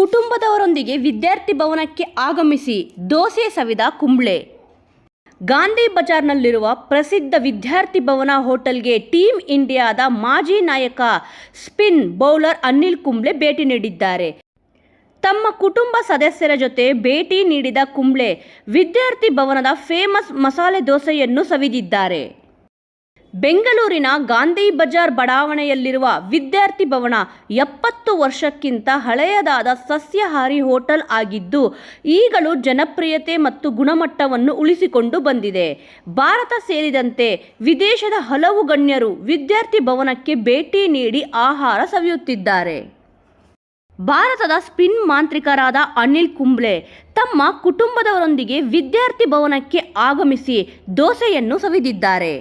ಕುಟುಂಬದವರೊಂದಿಗೆ ವಿದ್ಯಾರ್ಥಿ ಭವನಕ್ಕೆ ಆಗಮಿಸಿ ದೋಸೆ ಸವಿದ ಕುಂಬ್ಳೆ. ಗಾಂಧಿ ಬಜಾರ್ನಲ್ಲಿರುವ ಪ್ರಸಿದ್ಧ ವಿದ್ಯಾರ್ಥಿ ಭವನ ಹೋಟೆಲ್ಗೆ ಟೀಮ್ ಇಂಡಿಯಾದ ಮಾಜಿ ನಾಯಕ, ಸ್ಪಿನ್ ಬೌಲರ್ ಅನಿಲ್ ಕುಂಬ್ಳೆ ಭೇಟಿ ನೀಡಿದ್ದಾರೆ. ತಮ್ಮ ಕುಟುಂಬ ಸದಸ್ಯರ ಜೊತೆ ಭೇಟಿ ನೀಡಿದ ಕುಂಬ್ಳೆ ವಿದ್ಯಾರ್ಥಿ ಭವನದ ಫೇಮಸ್ ಮಸಾಲೆ ದೋಸೆಯನ್ನು ಸವಿದಿದ್ದಾರೆ. ಬೆಂಗಳೂರಿನ ಗಾಂಧಿ ಬಜಾರ್ ಬಡಾವಣೆಯಲ್ಲಿರುವ ವಿದ್ಯಾರ್ಥಿ ಭವನ ಎಪ್ಪತ್ತು ವರ್ಷಕ್ಕಿಂತ ಹಳೆಯದಾದ ಸಸ್ಯಹಾರಿ ಹೋಟೆಲ್ ಆಗಿದ್ದು, ಈಗಲೂ ಜನಪ್ರಿಯತೆ ಮತ್ತು ಗುಣಮಟ್ಟವನ್ನು ಉಳಿಸಿಕೊಂಡು ಬಂದಿದೆ. ಭಾರತ ಸೇರಿದಂತೆ ವಿದೇಶದ ಹಲವು ಗಣ್ಯರು ವಿದ್ಯಾರ್ಥಿ ಭವನಕ್ಕೆ ಭೇಟಿ ನೀಡಿ ಆಹಾರ ಸವಿಯುತ್ತಿದ್ದಾರೆ. ಭಾರತದ ಸ್ಪಿನ್ ಮಾಂತ್ರಿಕರಾದ ಅನಿಲ್ ಕುಂಬ್ಳೆ ತಮ್ಮ ಕುಟುಂಬದವರೊಂದಿಗೆ ವಿದ್ಯಾರ್ಥಿ ಭವನಕ್ಕೆ ಆಗಮಿಸಿ ದೋಸೆಯನ್ನು ಸವಿದಿದ್ದಾರೆ.